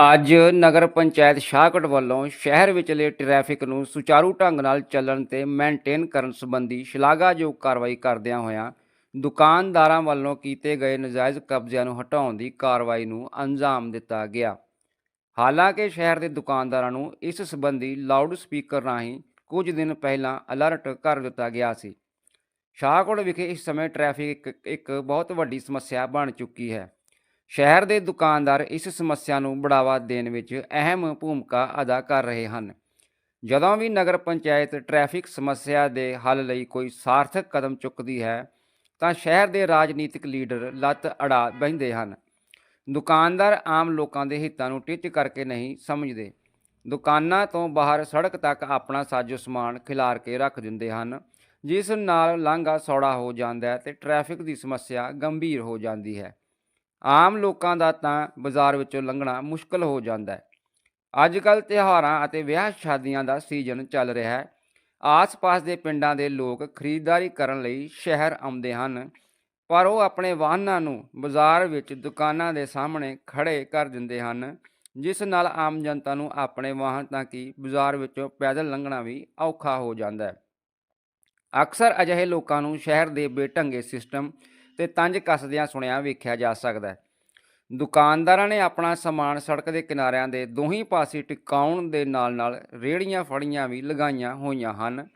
ਅੱਜ ਨਗਰ ਪੰਚਾਇਤ ਸ਼ਾਹਕੋਟ ਵੱਲੋਂ ਸ਼ਹਿਰ ਵਿਚਲੇ ਟ੍ਰੈਫਿਕ ਨੂੰ ਸੁਚਾਰੂ ਢੰਗ ਨਾਲ ਚੱਲਣ ਤੇ ਮੇਨਟੇਨ ਕਰਨ ਸੰਬੰਧੀ ਸ਼ਲਾਘਾਯੋਗ ਕਾਰਵਾਈ ਕਰਦਿਆਂ ਹੋਇਆਂ ਦੁਕਾਨਦਾਰਾਂ ਵੱਲੋਂ ਕੀਤੇ ਗਏ ਨਜਾਇਜ਼ ਕਬਜ਼ਿਆਂ ਨੂੰ ਹਟਾਉਣ ਦੀ ਕਾਰਵਾਈ ਨੂੰ ਅੰਜਾਮ ਦਿੱਤਾ ਗਿਆ। ਹਾਲਾਂਕਿ ਸ਼ਹਿਰ ਦੇ ਦੁਕਾਨਦਾਰਾਂ ਨੂੰ ਇਸ ਸੰਬੰਧੀ ਲਾਊਡ ਸਪੀਕਰ ਰਾਹੀਂ ਕੁਝ ਦਿਨ ਪਹਿਲਾਂ ਅਲਰਟ ਕਰ ਦਿੱਤਾ ਗਿਆ ਸੀ। ਸ਼ਾਹਕੋਟ ਵਿਖੇ ਇਸ ਸਮੇਂ ਟ੍ਰੈਫਿਕ ਇੱਕ, ਇੱਕ ਬਹੁਤ ਵੱਡੀ ਸਮੱਸਿਆ ਬਣ ਚੁੱਕੀ ਹੈ। ਸ਼ਹਿਰ ਦੇ ਦੁਕਾਨਦਾਰ ਇਸ ਸਮੱਸਿਆ ਨੂੰ ਬੜਾਵਾ ਦੇਣ ਵਿੱਚ ਅਹਿਮ ਭੂਮਿਕਾ ਅਦਾ ਕਰ ਰਹੇ ਹਨ। ਜਦੋਂ ਵੀ ਨਗਰ ਪੰਚਾਇਤ ਟ੍ਰੈਫਿਕ ਸਮੱਸਿਆ ਦੇ ਹੱਲ ਲਈ ਕੋਈ ਸਾਰਥਕ ਕਦਮ ਚੁੱਕਦੀ ਹੈ, ਤਾਂ ਸ਼ਹਿਰ ਦੇ ਰਾਜਨੀਤਿਕ ਲੀਡਰ ਲੱਤ ਅੜਾ ਬਹਿੰਦੇ ਹਨ। ਦੁਕਾਨਦਾਰ ਆਮ ਲੋਕਾਂ ਦੇ ਹਿੱਤਾਂ ਨੂੰ ਟਿੱਚ ਕਰਕੇ ਨਹੀਂ ਸਮਝਦੇ। ਦੁਕਾਨਾਂ ਤੋਂ ਬਾਹਰ ਸੜਕ ਤੱਕ ਆਪਣਾ ਸਾਜੋ ਸਮਾਨ ਖਿਲਾਰ ਕੇ ਰੱਖ ਦਿੰਦੇ ਹਨ, ਜਿਸ ਨਾਲ ਲਾਂਘਾ ਸੌੜਾ ਹੋ ਜਾਂਦਾ ਹੈ ਤੇ ਟ੍ਰੈਫਿਕ ਦੀ ਸਮੱਸਿਆ ਗੰਭੀਰ ਹੋ ਜਾਂਦੀ ਹੈ। ਆਮ ਲੋਕਾਂ ਦਾ ਤਾਂ ਬਾਜ਼ਾਰ ਵਿੱਚੋਂ ਲੰਘਣਾ ਮੁਸ਼ਕਲ ਹੋ ਜਾਂਦਾ ਹੈ। ਅੱਜ ਕੱਲ੍ਹ ਤਿਉਹਾਰਾਂ ਅਤੇ ਵਿਆਹ ਸ਼ਾਦੀਆਂ ਦਾ ਸੀਜ਼ਨ ਚੱਲ ਰਿਹਾ ਹੈ। ਆਸ-ਪਾਸ ਦੇ ਪਿੰਡਾਂ ਦੇ ਲੋਕ ਖਰੀਦਦਾਰੀ ਕਰਨ ਲਈ ਸ਼ਹਿਰ ਆਉਂਦੇ ਹਨ, ਪਰ ਉਹ ਆਪਣੇ ਵਾਹਨਾਂ ਨੂੰ ਬਾਜ਼ਾਰ ਵਿੱਚ ਦੁਕਾਨਾਂ ਦੇ ਸਾਹਮਣੇ ਖੜੇ ਕਰ ਦਿੰਦੇ ਹਨ, ਜਿਸ ਨਾਲ ਆਮ ਜਨਤਾ ਨੂੰ ਆਪਣੇ ਵਾਹਨ ਤਾਂ ਕਿ ਬਾਜ਼ਾਰ ਵਿੱਚੋਂ ਪੈਦਲ ਲੰਘਣਾ ਵੀ ਔਖਾ ਹੋ ਜਾਂਦਾ ਹੈ। ਅਕਸਰ ਅਜਿਹੇ ਲੋਕਾਂ ਨੂੰ ਸ਼ਹਿਰ ਦੇ ਬੇਢੰਗੇ ਸਿਸਟਮ ਤੇ ਤੰਜ ਕੱਸਦਿਆਂ ਸੁਣਿਆ ਵੇਖਿਆ ਜਾ ਸਕਦਾ ਹੈ। ਦੁਕਾਨਦਾਰਾਂ ਨੇ ਆਪਣਾ ਸਮਾਨ ਸੜਕ ਦੇ ਕਿਨਾਰਿਆਂ ਦੇ ਦੋਹੀਂ ਪਾਸੇ ਟਿਕਾਉਣ ਦੇ ਨਾਲ-ਨਾਲ ਰੇੜੀਆਂ ਫੜੀਆਂ ਵੀ ਲਗਾਈਆਂ ਹੋਈਆਂ ਹਨ,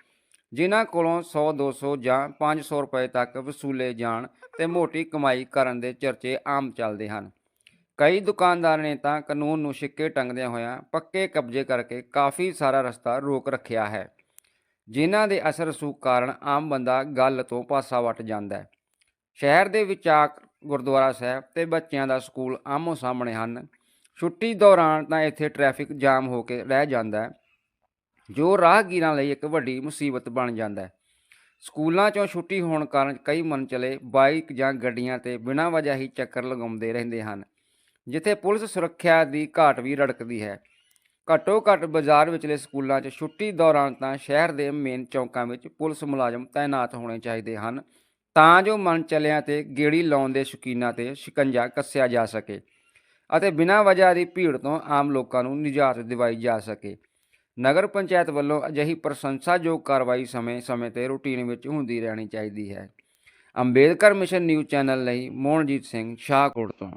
ਜਿਨ੍ਹਾਂ ਕੋਲੋਂ 100 200 ਜਾਂ 500 ਰੁਪਏ ਤੱਕ ਵਸੂਲੇ ਜਾਣ ਤੇ ਮੋਟੀ ਕਮਾਈ ਕਰਨ ਦੇ ਚਰਚੇ ਆਮ ਚੱਲਦੇ ਹਨ। ਕਈ ਦੁਕਾਨਦਾਰ ਨੇ ਤਾਂ ਕਾਨੂੰਨ ਨੂੰ ਛਿੱਕੇ ਟੰਗਦਿਆਂ ਹੋਇਆਂ ਪੱਕੇ ਕਬਜ਼ੇ ਕਰਕੇ ਕਾਫੀ ਸਾਰਾ ਰਸਤਾ ਰੋਕ ਰੱਖਿਆ ਹੈ, ਜਿਨ੍ਹਾਂ ਦੇ ਅਸਰ ਰਸੂਖ ਕਾਰਨ ਆਮ ਬੰਦਾ ਗੱਲ ਤੋਂ ਪਾਸਾ ਵੱਟ ਜਾਂਦਾ ਹੈ। ਸ਼ਹਿਰ ਦੇ ਵਿਚਾਕ ਗੁਰਦੁਆਰਾ ਸਾਹਿਬ ਤੇ ਬੱਚਿਆਂ ਦਾ ਸਕੂਲ ਆਮੋ ਸਾਹਮਣੇ ਹਨ। ਛੁੱਟੀ ਦੌਰਾਨ ਤਾਂ ਇੱਥੇ ਟ੍ਰੈਫਿਕ ਜਾਮ ਹੋ ਕੇ ਰਹਿ ਜਾਂਦਾ ਹੈ, ਜੋ ਰਾਹਗੀਰਾਂ ਲਈ ਇੱਕ ਵੱਡੀ ਮੁਸੀਬਤ ਬਣ ਜਾਂਦਾ ਹੈ। ਸਕੂਲਾਂ 'ਚੋਂ ਛੁੱਟੀ ਹੋਣ ਕਾਰਨ ਕਈ ਮਨ ਚਲੇ ਬਾਈਕ ਜਾਂ ਗੱਡੀਆਂ ਤੇ ਬਿਨਾਂ ਵਜ੍ਹਾ ਹੀ ਚੱਕਰ ਲਗਾਉਂਦੇ ਰਹਿੰਦੇ ਹਨ, ਜਿੱਥੇ ਪੁਲਿਸ ਸੁਰੱਖਿਆ ਦੀ ਘਾਟ ਵੀ ਰੜਕਦੀ ਹੈ। ਘੱਟੋ ਘੱਟ ਬਾਜ਼ਾਰ ਵਿਚਲੇ ਸਕੂਲਾਂ 'ਚ ਛੁੱਟੀ ਦੌਰਾਨ ਤਾਂ ਸ਼ਹਿਰ ਦੇ ਮੇਨ ਚੌਂਕਾਂ ਵਿੱਚ ਪੁਲਿਸ ਮੁਲਾਜ਼ਮ ਤਾਇਨਾਤ ਹੋਣੇ ਚਾਹੀਦੇ ਹਨ। ਤਾਂ ਜੋ ਮਨ ਚਲਿਆਂ ਤੇ ਗੇੜੀ ਲਾਉਣ ਦੇ ਸ਼ੌਕੀਨਾਂ ਤੇ ਸ਼ਿਕੰਜਾ ਕੱਸਿਆ ਜਾ ਸਕੇ ਅਤੇ ਬਿਨਾਂ ਵਜ੍ਹਾ ਦੀ ਭੀੜ ਤੋਂ ਆਮ ਲੋਕਾਂ ਨੂੰ ਨਿਜਾਤ ਦਿਵਾਈ ਜਾ ਸਕੇ। ਨਗਰ ਪੰਚਾਇਤ ਵੱਲੋਂ ਅਜਿਹੀ ਪ੍ਰਸ਼ੰਸਾਯੋਗ ਕਾਰਵਾਈ ਸਮੇਂ-ਸਮੇਂ ਤੇ ਰੂਟੀਨ ਵਿੱਚ ਹੁੰਦੀ ਰਹਿਣੀ ਚਾਹੀਦੀ ਹੈ। ਅੰਬੇਦਕਰ ਮਿਸ਼ਨ ਨਿਊਜ਼ ਚੈਨਲ ਲਈ ਮੋਹਨਜੀਤ ਸਿੰਘ ਸ਼ਾਹਕੋਟ ਤੋਂ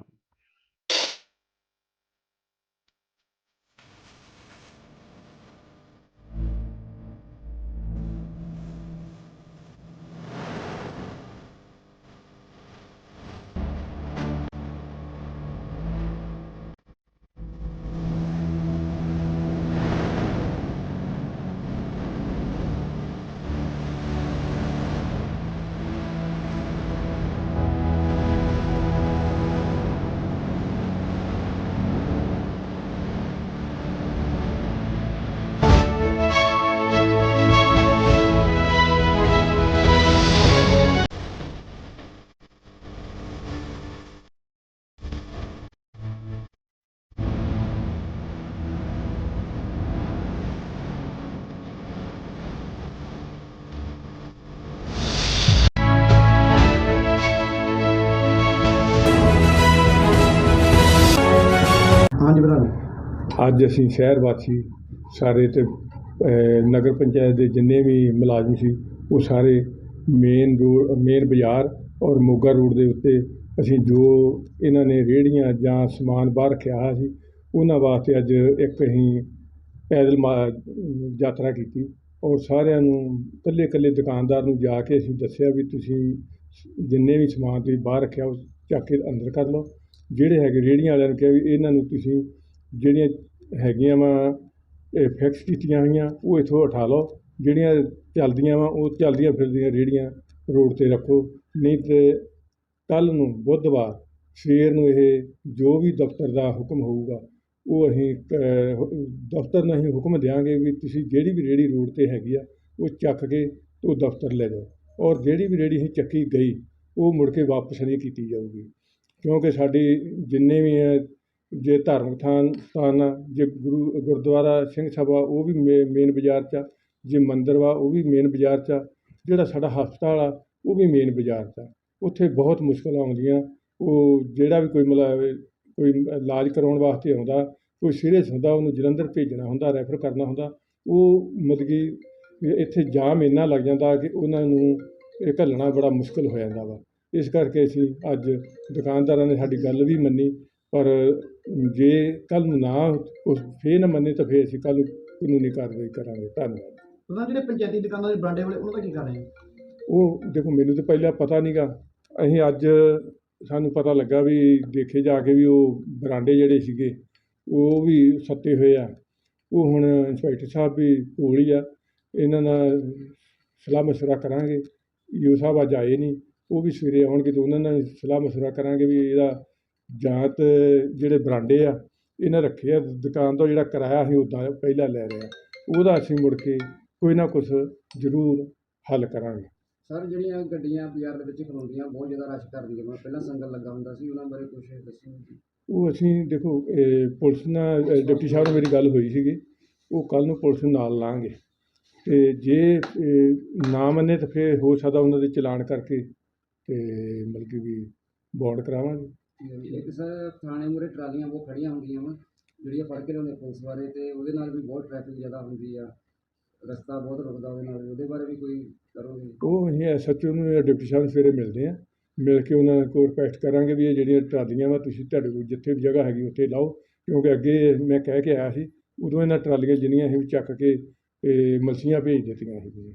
ਹਾਂਜੀ ਪ੍ਰਧਾਨ ਅੱਜ ਅਸੀਂ ਸ਼ਹਿਰ ਵਾਸੀ ਸਾਰੇ ਤੇ ਅਹ, ਨਗਰ ਪੰਚਾਇਤ ਦੇ ਜਿੰਨੇ ਵੀ ਮੁਲਾਜ਼ਮ ਸੀ ਉਹ ਸਾਰੇ ਮੇਨ ਰੋਡ ਮੇਨ ਬਾਜ਼ਾਰ ਔਰ ਮੋਗਾ ਰੋਡ ਦੇ ਉੱਤੇ ਅਸੀਂ ਜੋ ਇਹਨਾਂ ਨੇ ਰੇਹੜੀਆਂ ਜਾਂ ਸਮਾਨ ਬਾਹਰ ਰੱਖਿਆ ਹੋਇਆ ਸੀ ਉਹਨਾਂ ਵਾਸਤੇ ਅੱਜ ਇੱਕ ਅਸੀਂ ਪੈਦਲ ਮਾ- ਯਾਤਰਾ ਕੀਤੀ ਔਰ ਸਾਰਿਆਂ ਨੂੰ ਇਕੱਲੇ ਇਕੱਲੇ ਦੁਕਾਨਦਾਰ ਨੂੰ ਜਾ ਕੇ ਅਸੀਂ ਦੱਸਿਆ ਵੀ ਤੁਸੀਂ ਜਿੰਨੇ ਵੀ ਸਮਾਨ ਤੁਸੀਂ ਬਾਹਰ ਰੱਖਿਆ ਉਹ ਚੱਕ ਕੇ ਅੰਦਰ ਕਰ ਲਓ। ਜਿਹੜੇ ਹੈਗੇ, ਰੇਹੜੀਆਂ ਵਾਲਿਆਂ ਨੂੰ ਕਿਹਾ ਵੀ ਇਹਨਾਂ ਨੂੰ ਤੁਸੀਂ ਜਿਹੜੀਆਂ ਹੈਗੀਆਂ ਵਾ, ਇਹ ਫਿਕਸ ਕੀਤੀਆਂ ਹੋਈਆਂ, ਉਹ ਇੱਥੋਂ ਉਠਾ ਲਓ। ਜਿਹੜੀਆਂ ਚੱਲਦੀਆਂ ਵਾ, ਉਹ ਚੱਲਦੀਆਂ ਫਿਰਦੀਆਂ ਰੇਹੜੀਆਂ ਰੋਡ ਤੇ ਰੱਖੋ। ਨਹੀਂ ਤੇ ਕੱਲ ਨੂੰ ਬੁੱਧਵਾਰ, ਸਵੇਰ ਨੂੰ ਇਹ ਜੋ ਵੀ ਦਫ਼ਤਰ ਦਾ ਹੁਕਮ ਹੋਊਗਾ, ਉਹ ਅਸੀਂ ਦਫ਼ਤਰ ਨੂੰ ਅਸੀਂ ਹੁਕਮ ਦਿਆਂਗੇ ਵੀ ਤੁਸੀਂ ਜਿਹੜੀ ਵੀ ਰੇਹੜੀ ਰੋਡ ਤੇ ਹੈਗੀ ਆ, ਉਹ ਚੱਕ ਕੇ ਉਹ ਦਫ਼ਤਰ ਲੈ ਜਾਓ। ਔਰ ਜਿਹੜੀ ਵੀ ਰੇਹੜੀ ਅਸੀਂ ਚੱਕੀ ਗਈ ਉਹ ਮੁੜ ਕੇ ਵਾਪਸ ਨਹੀਂ ਕੀਤੀ ਜਾਊਗੀ। ਕਿਉਂਕਿ ਸਾਡੀ ਜਿੰਨੇ ਵੀ ਹੈ, ਜੇ ਧਾਰਮਿਕ ਥਾਨ ਸਥਾਨ ਆ, ਜੇ ਗੁਰੂ, ਗੁਰਦੁਆਰਾ, ਸਿੰਘ ਸਭਾ, ਉਹ ਵੀ ਮੇ ਮੇਨ ਬਾਜ਼ਾਰ 'ਚ ਆ। ਜੇ ਮੰਦਿਰ ਵਾ, ਉਹ ਵੀ ਮੇਨ ਬਾਜ਼ਾਰ 'ਚ ਆ। ਜਿਹੜਾ ਸਾਡਾ ਹਸਪਤਾਲ ਆ, ਉਹ ਵੀ ਮੇਨ ਬਾਜ਼ਾਰ 'ਚ ਆ। ਉੱਥੇ ਬਹੁਤ ਮੁਸ਼ਕਲਾਂ ਆਉਂਦੀਆਂ। ਉਹ ਜਿਹੜਾ ਵੀ ਕੋਈ ਮਤਲਬ ਕੋਈ ਇਲਾਜ ਕਰਾਉਣ ਵਾਸਤੇ ਆਉਂਦਾ, ਕੋਈ ਸੀਰੀਅਸ ਹੁੰਦਾ, ਉਹਨੂੰ ਜਲੰਧਰ ਭੇਜਣਾ ਹੁੰਦਾ ਰੈਫਰ ਕਰਨਾ ਹੁੰਦਾ, ਉਹ ਮਤਲਬ ਕਿ ਇੱਥੇ ਜਾਮ ਇੰਨਾ ਲੱਗ ਜਾਂਦਾ ਕਿ ਉਹਨਾਂ ਨੂੰ ਇਹ ਘੱਲਣਾ ਬੜਾ ਮੁਸ਼ਕਲ ਹੋ ਜਾਂਦਾ ਵਾ। ਇਸ ਕਰਕੇ ਅਸੀਂ ਅੱਜ ਦੁਕਾਨਦਾਰਾਂ ਨੇ ਸਾਡੀ ਗੱਲ ਵੀ ਮੰਨੀ ਪਰ ਜੇ ਕੱਲ ਨੂੰ ਨਾ ਉਸ ਫੇਰ ਨਾ ਮੰਨੇ ਤਾਂ ਫੇਰ ਅਸੀਂ ਕੱਲ ਕਾਨੂੰਨੀ ਕਾਰਵਾਈ ਕਰਾਂਗੇ। ਧੰਨਵਾਦ। ਉਹਨਾਂ ਜਿਹੜੇ ਪੰਚਾਇਤੀ ਦੁਕਾਨਾਂ ਦੇ ਬਰਾਂਡੇ ਵਾਲੇ ਉਹਨਾਂ ਦਾ ਕੀ ਕਰ ਰਹੇ ਉਹ ਦੇਖੋ ਮੈਨੂੰ ਤਾਂ ਪਹਿਲਾਂ ਪਤਾ ਨਹੀਂਗਾ ਅਸੀਂ ਅੱਜ ਸਾਨੂੰ ਪਤਾ ਲੱਗਾ ਵੀ ਦੇਖੇ ਜਾ ਕੇ ਵੀ ਉਹ ਬਰਾਂਡੇ ਜਿਹੜੇ ਸੀਗੇ ਉਹ ਵੀ ਸੱਤੇ ਹੋਏ ਆ। ਉਹ ਹੁਣ ਇੰਸਪੈਕਟਰ ਸਾਹਿਬ ਵੀ ਕੋਲ ਹੀ ਆ। ਇਹਨਾਂ ਨਾਲ ਸਲਾਹ ਮਸ਼ਵਰਾ ਕਰਾਂਗੇ। ਯੂ ਸਾਹਿਬ ਅੱਜ ਆਏ ਨਹੀਂ ਉਹ ਵੀ ਸਵੇਰੇ ਆਉਣਗੇ ਤਾਂ ਉਹਨਾਂ ਨਾਲ ਸਲਾਹ ਮਸ਼ਵਰਾ ਕਰਾਂਗੇ ਵੀ ਇਹਦਾ ਜਾਂਤ ਜਿਹੜੇ ਬਰਾਂਡੇ ਆ ਇਹਨਾਂ ਰੱਖੇ ਆ ਦੁਕਾਨ ਤੋਂ ਜਿਹੜਾ ਕਿਰਾਇਆ ਅਸੀਂ ਉੱਦਾਂ ਪਹਿਲਾਂ ਲੈ ਰਹੇ ਉਹਦਾ ਅਸੀਂ ਮੁੜ ਕੇ ਕੋਈ ਨਾ ਕੁਛ ਜ਼ਰੂਰ ਹੱਲ ਕਰਾਂਗੇ। ਸਰ ਜਿਹੜੀਆਂ ਗੱਡੀਆਂ ਬਾਜ਼ਾਰ ਦੇ ਵਿੱਚ ਖਲੋਂਦੀਆਂ ਬਹੁਤ ਜ਼ਿਆਦਾ ਰਸ਼ ਕਰਦੀਆਂ ਵਾ ਪਹਿਲਾਂ ਸੰਗਲ ਲੱਗਾ ਹੁੰਦਾ ਸੀ ਉਹਨਾਂ ਬਾਰੇ ਕੁਝ ਦੱਸੋ। ਜੀ ਉਹ ਅਸੀਂ ਦੇਖੋ ਪੁਲਿਸ ਨਾਲ ਡਿਪਟੀ ਸਾਹਿਬ ਨਾਲ ਮੇਰੀ ਗੱਲ ਹੋਈ ਸੀਗੀ ਉਹ ਕੱਲ ਨੂੰ ਪੁਲਿਸ ਨਾਲ ਲਾਂਗੇ। ਤੇ ਜੇ ਨਾ ਮੰਨੇ ਤਾਂ ਫਿਰ ਹੋ ਸਕਦਾ ਉਹਨਾਂ ਦੇ ਚਲਾਨ ਕਰਕੇ ਤੇ ਮਤਲਬ ਕਿ ਵੀ ਬੌਂਡ ਕਰਾਵਾਂਗੇ। ਇੱਕ ਸਰ ਥਾਣੇ ਮੂਰੇ ਟਰਾਲੀਆਂ ਬਹੁਤ ਖੜੀਆਂ ਹੁੰਦੀਆਂ ਵਾ ਜਿਹੜੀਆਂ ਫੜ ਕੇ ਲਿਆਉਂਦੇ ਪੁਲਿਸ ਬਾਰੇ ਤੇ ਉਹਦੇ ਨਾਲ ਵੀ ਬਹੁਤ ਟ੍ਰੈਫਿਕ ਜ਼ਿਆਦਾ ਹੁੰਦੀ ਆ ਰਸਤਾ ਬਹੁਤ ਰੁਕਦਾ ਉਹਦੇ ਨਾਲ ਉਹਦੇ ਬਾਰੇ ਵੀ ਕੋਈ ਕਰੋਗੇ? ਉਹ ਅਸੀਂ ਐਸਐਚਓ ਨੂੰ ਡਿਪਟੀ ਸਾਹਿਬ ਨੂੰ ਸਵੇਰੇ ਮਿਲਦੇ ਆ ਮਿਲ ਕੇ ਉਹਨਾਂ ਕੋਲ ਰਿਕੁਐਸਟ ਕਰਾਂਗੇ ਵੀ ਇਹ ਜਿਹੜੀਆਂ ਟਰਾਲੀਆਂ ਵਾ ਤੁਸੀਂ ਤੁਹਾਡੇ ਕੋਲ ਜਿੱਥੇ ਵੀ ਜਗ੍ਹਾ ਹੈਗੀ ਉੱਥੇ ਲਾਓ ਕਿਉਂਕਿ ਅੱਗੇ ਮੈਂ ਕਹਿ ਕੇ ਆਇਆ ਸੀ ਉਦੋਂ ਇਹਨਾਂ ਟਰਾਲੀਆਂ ਜਿੰਨੀਆਂ ਸੀ ਵੀ ਚੱਕ ਕੇ ਅਤੇ ਮੱਛੀਆਂ ਭੇਜ ਦਿੱਤੀਆਂ ਸੀਗੀਆਂ